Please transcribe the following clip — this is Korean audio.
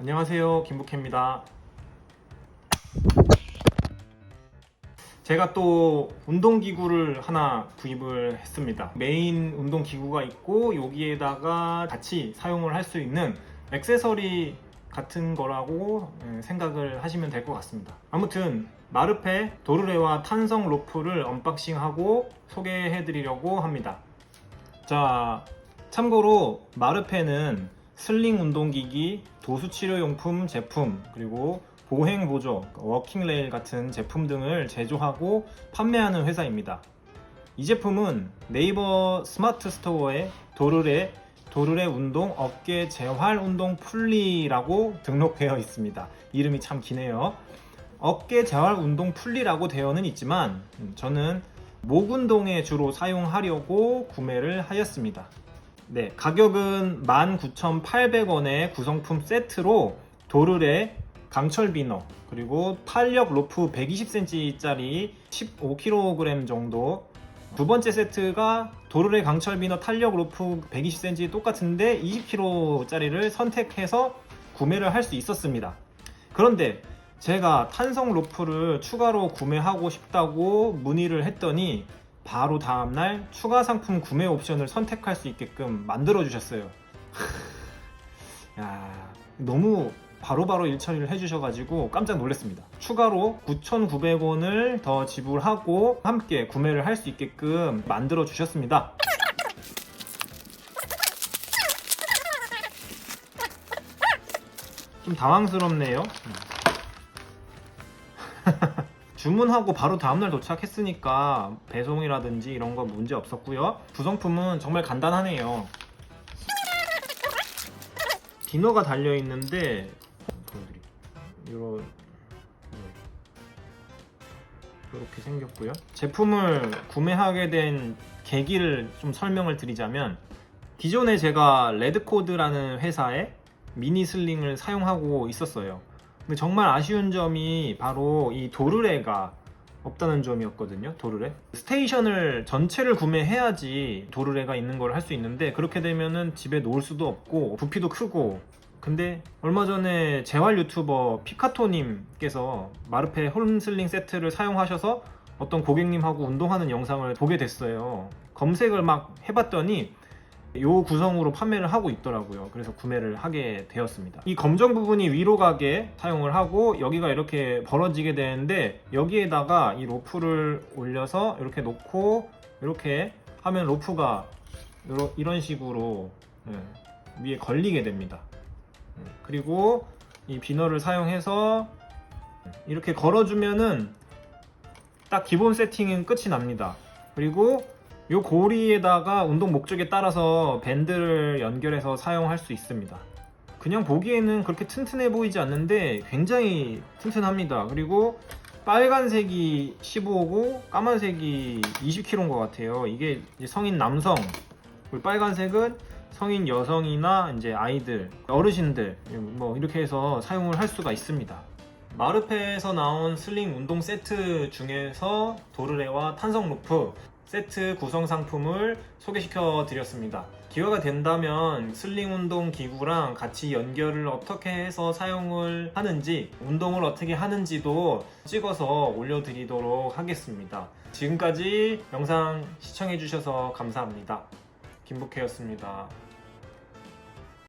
안녕하세요. 김북혜입니다. 제가 또 운동기구를 하나 구입을 했습니다. 메인 운동기구가 있고 여기에다가 같이 사용을 할 수 있는 액세서리 같은 거라고 음, 생각을 하시면 될 것 같습니다. 아무튼 마르페 도르레와 탄성 로프를 언박싱하고 소개해 드리려고 합니다. 자, 참고로 마르페는 슬링 운동기기, 도수치료용품 제품, 그리고 보행 보조, 워킹 레일 같은 제품 등을 제조하고 판매하는 회사입니다. 이 제품은 네이버 스마트 스토어에 도르레 도르레 운동 어깨 재활 운동 풀리라고 등록되어 있습니다. 이름이 참 기네요. 어깨 재활 운동 풀리라고 되어는 있지만 음, 저는 목 운동에 주로 사용하려고 구매를 하였습니다. 네, 가격은 19,800원의 구성품 세트로 도르레 강철 비너 그리고 탄력 로프 120cm짜리 15kg 정도 두 번째 세트가 도르레 강철 비너 탄력 로프 120cm 똑같은데 20kg짜리를 선택해서 구매를 할 수 있었습니다. 그런데 제가 탄성 로프를 추가로 구매하고 싶다고 문의를 했더니 바로 다음날 추가 상품 구매 옵션을 선택할 수 있게끔 만들어 주셨어요. 야, 너무 바로바로 일처리를 해주셔가지고 깜짝 놀랐습니다. 추가로 9,900원을 더 지불하고 함께 구매를 할 수 있게끔 만들어 주셨습니다. 좀 당황스럽네요. 주문하고 바로 다음날 도착했으니까 배송이라든지 이런 거 문제 없었고요. 구성품은 정말 간단하네요. 디너가 달려 있는데 이런 이렇게 생겼고요. 제품을 구매하게 된 계기를 좀 설명을 드리자면 기존에 제가 레드코드라는 회사에 미니 슬링을 사용하고 있었어요. 근데 정말 아쉬운 점이 바로 이 도르래가 없다는 점이었거든요. 도르래. 스테이션을 전체를 구매해야지 도르래가 있는 걸 할 수 있는데 그렇게 되면은 집에 놓을 수도 없고 부피도 크고 근데 얼마 전에 재활 유튜버 피카토님께서 마르페 홈슬링 세트를 사용하셔서 어떤 고객님하고 운동하는 영상을 보게 됐어요. 검색을 막 해봤더니 요 구성으로 판매를 하고 있더라고요. 그래서 구매를 하게 되었습니다. 이 검정 부분이 위로 가게 사용을 하고 여기가 이렇게 벌어지게 되는데 여기에다가 이 로프를 올려서 이렇게 놓고 이렇게 하면 로프가 이런 식으로 예, 위에 걸리게 됩니다. 예, 그리고 이 비너를 사용해서 이렇게 걸어주면은 딱 기본 세팅은 끝이 납니다. 그리고 이 고리에다가 운동 목적에 따라서 밴드를 연결해서 사용할 수 있습니다. 그냥 보기에는 그렇게 튼튼해 보이지 않는데 굉장히 튼튼합니다. 그리고 빨간색이 15고 까만색이 20kg인 것 같아요. 이게 성인 남성, 그리고 빨간색은 성인 여성이나 이제 아이들, 어르신들 뭐 이렇게 해서 사용을 할 수가 있습니다. 마르페에서 나온 슬링 운동 세트 중에서 도르레와 탄성 로프 세트 구성 상품을 소개시켜 드렸습니다. 기회가 된다면 슬링 운동 기구랑 같이 연결을 어떻게 해서 사용을 하는지, 운동을 어떻게 하는지도 찍어서 올려드리도록 하겠습니다. 지금까지 영상 시청해 주셔서 감사합니다. 김북혜였습니다.